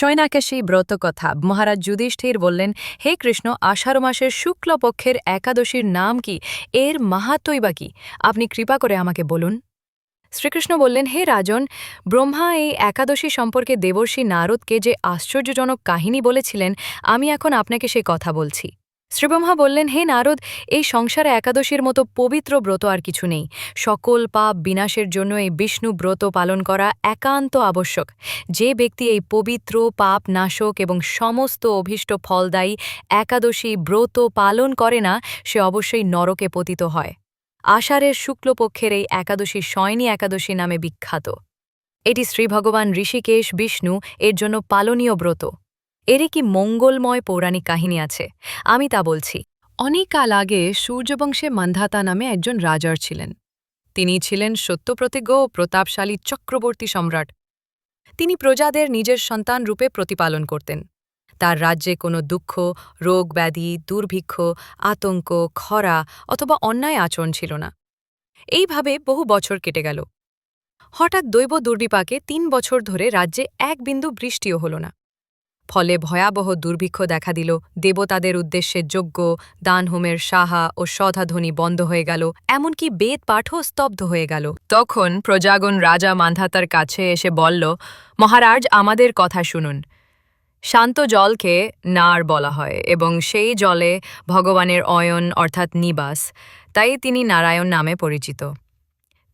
সৈনাকেশী ব্রত কথা মহারাজ যুধিষ্ঠির বললেন, হে কৃষ্ণ, আষাঢ় মাসের শুক্লপক্ষের একাদশীর নাম কি? এর মাহাত্মই বা কি? আপনি কৃপা করে আমাকে বলুন। শ্রীকৃষ্ণ বললেন, হে রাজন, ব্রহ্মা এই একাদশী সম্পর্কে দেবর্ষী নারদকে যে আশ্চর্যজনক কাহিনী বলেছিলেন, আমি এখন আপনাকে সেই কথা বলছি। শ্রীব্রহ্মা বললেন, হে নারদ, এই সংসারে একাদশীর মতো পবিত্র ব্রত আর কিছু নেই। সকল পাপ বিনাশের জন্য এই বিষ্ণু ব্রত পালন করা একান্ত আবশ্যক। যে ব্যক্তি এই পবিত্র পাপ নাশক এবং সমস্ত অভীষ্ট ফলদায়ী একাদশী ব্রত পালন করে না, সে অবশ্যই নরকে পতিত হয়। আষাঢ়ের শুক্লপক্ষের এই একাদশী শয়নী একাদশী নামে বিখ্যাত। এটি শ্রীভগবান ঋষিকেশ বিষ্ণু এর জন্য পালনীয় ব্রত। এর কি মঙ্গলময় পৌরাণিক কাহিনী আছে? আমি তা বলছি। অনেক কাল আগে সূর্যবংশে মান্ধাতা নামে একজন রাজার ছিলেন। তিনি ছিলেন সত্যপ্রতিজ্ঞ ও প্রতাপশালী চক্রবর্তী সম্রাট। তিনি প্রজাদের নিজের সন্তান রূপে প্রতিপালন করতেন। তার রাজ্যে কোনো দুঃখ, রোগ, ব্যাধি, দুর্ভিক্ষ, আতঙ্ক, খরা অথবা অন্যায় আচরণ ছিল না। এইভাবে বহু বছর কেটে গেল। হঠাৎ দৈব দুর্বিপাকে তিন বছর ধরে রাজ্যে এক বিন্দু বৃষ্টিও হল না। ফলে ভয়াবহ দুর্ভিক্ষ দেখা দিল। দেবতাদের উদ্দেশ্যে যজ্ঞ, দানহোমের সাহা ও সধাধ্বনি বন্ধ হয়ে গেল। এমনকি বেদ পাঠও স্তব্ধ হয়ে গেল। তখন প্রজাগণ রাজা মান্ধাতার কাছে এসে বলল, মহারাজ, আমাদের কথা শুনুন। শান্ত জলকে নার বলা হয় এবং সেই জলে ভগবানের অয়ন অর্থাৎ নিবাস, তাই তিনি নারায়ণ নামে পরিচিত।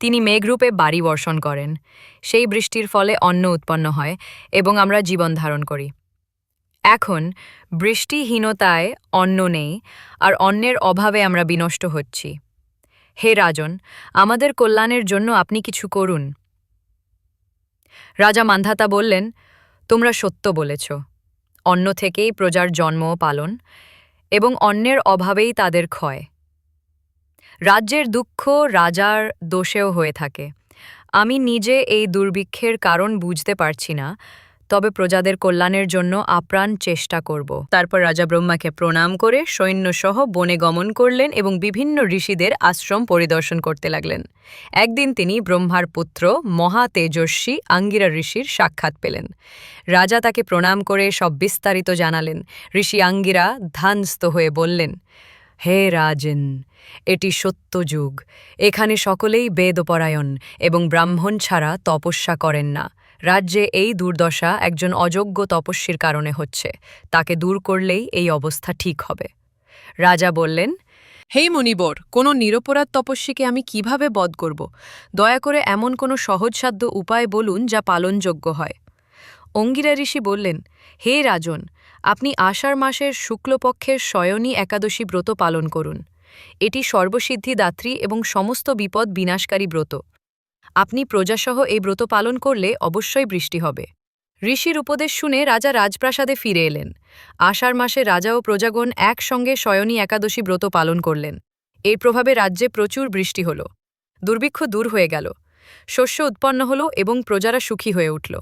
তিনি মেঘরূপে বাড়ি বর্ষণ করেন। সেই বৃষ্টির ফলে অন্ন উৎপন্ন হয় এবং আমরা জীবন ধারণ করি। এখন বৃষ্টিহীনতায় অন্ন নেই আর অন্নের অভাবে আমরা বিনষ্ট হচ্ছি। হে রাজন, আমাদের কল্যাণের জন্য আপনি কিছু করুন। রাজা মান্ধাতা বললেন, তোমরা সত্য বলেছ। অন্ন থেকেই প্রজার জন্ম পালন এবং অন্যের অভাবেই তাদের ক্ষয়। রাজ্যের দুঃখ রাজার দোষেও হয়ে থাকে। আমি নিজে এই দুর্ভিক্ষের কারণ বুঝতে পারছি না তবে প্রজাদের কল্যাণের জন্য আপ্রাণ চেষ্টা করব। তারপর রাজা ব্রহ্মাকে প্রণাম করে সৈন্যসহ বনে গমন করলেন এবং বিভিন্ন ঋষিদের আশ্রম পরিদর্শন করতে লাগলেন। একদিন তিনি ব্রহ্মার পুত্র মহা তেজস্বী আঙ্গিরা ঋষির সাক্ষাৎ পেলেন। রাজা তাকে প্রণাম করে সব বিস্তারিত জানালেন। ঋষি আঙ্গিরা ধানস্থ হয়ে বললেন, হে রাজেন, এটি সত্য যুগ। এখানে সকলেই বেদপরায়ণ এবং ব্রাহ্মণ ছাড়া তপস্যা করেন না। রাজ্যে এই দুর্দশা একজন অযোগ্য তপস্বীর কারণে হচ্ছে। তাকে দূর করলেই এই অবস্থা ঠিক হবে। রাজা বললেন, হে মণিবর কোনো নিরপরাধ তপস্বীকে আমি কীভাবে বধ করব? দয়া করে এমন কোনো সহজসাধ্য উপায় বলুন যা পালনযোগ্য হয়। অঙ্গিরা ঋষি বললেন, হে রাজন, আপনি আষাঢ় মাসের শুক্লপক্ষের শয়নী একাদশী ব্রত পালন করুন। এটি সর্বসিদ্ধিদাত্রী এবং সমস্ত বিপদ বিনাশকারী ব্রত। আপনি প্রজাসহ এই ব্রত পালন করলে অবশ্যই বৃষ্টি হবে। ঋষির উপদেশ শুনে রাজা রাজপ্রাসাদে ফিরে এলেন। আষাঢ় মাসে রাজা ও প্রজাগণ একসঙ্গে শয়নী একাদশী ব্রত পালন করলেন। এর প্রভাবে রাজ্যে প্রচুর বৃষ্টি হল। দুর্ভিক্ষ দূর হয়ে গেল। শস্য উৎপন্ন হল এবং প্রজারা সুখী হয়ে উঠল।